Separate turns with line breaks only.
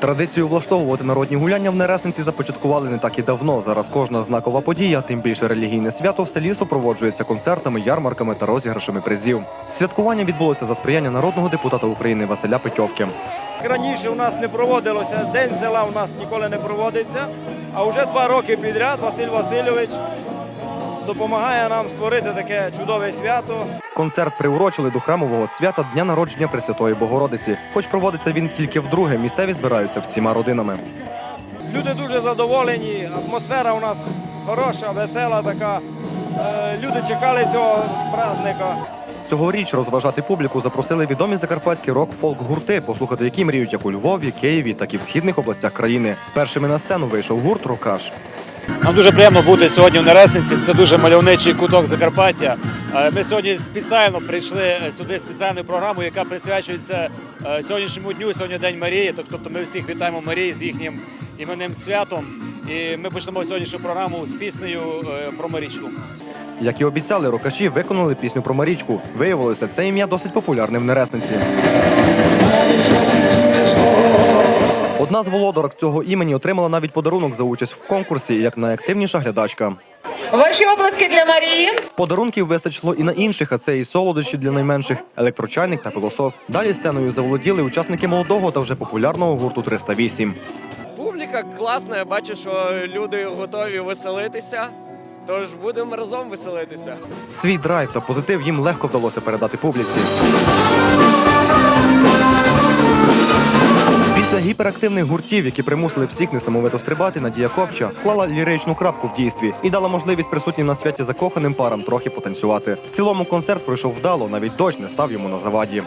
Традицію влаштовувати народні гуляння в Нересниці започаткували не так і давно. Зараз кожна знакова подія, тим більше релігійне свято в селі супроводжується концертами, ярмарками та розіграшами призів. Святкування відбулося за сприяння народного депутата України Василя Петьовки.
Раніше у нас не проводилося, День села у нас ніколи не проводиться, а вже два роки підряд Василь Васильович допомагає нам створити таке чудове свято.
Концерт приурочили до храмового свята Дня народження Пресвятої Богородиці. Хоч проводиться він тільки вдруге, місцеві збираються всіма родинами.
Люди дуже задоволені, атмосфера у нас хороша, весела така. Е, Люди чекали цього праздника.
Цьогоріч розважати публіку запросили відомі закарпатські рок-фолк-гурти, послухати, які мріють як у Львові, Києві, так і в східних областях країни. Першими на сцену вийшов гурт Рокаш.
Нам дуже приємно бути сьогодні в Нересниці. Це дуже мальовничий куток Закарпаття. Е, Ми сьогодні спеціально прийшли сюди спеціальною програмою, яка присвячується е, сьогоднішньому дню. Сьогодні День Марії. Тобто ми всіх вітаємо Марії з їхнім іменним святом. І ми почнемо сьогоднішню програму з піснею е, про Марічку.
Як і обіцяли, рокаші виконали пісню про Марічку. Виявилося, це ім'я досить популярне в Нересниці. Одна з володарок цього імені отримала навіть подарунок за участь в конкурсі як найактивніша глядачка.
Ваші обласки для Марії.
Подарунків вистачило і на інших, а це і солодощі для найменших, електрочайник та пилосос. Далі сценою заволоділи учасники молодого та вже популярного гурту 308.
Публіка класна, я бачу, що люди готові веселитися. Тож будемо разом веселитися.
Свій драйв та позитив їм легко вдалося передати публіці. Після гіперактивних гуртів, які примусили всіх несамовито стрибати, Надія Копча вклала ліричну крапку в дійстві і дала можливість присутнім на святі закоханим парам трохи потанцювати. В цілому концерт пройшов вдало, навіть дощ не став йому на заваді.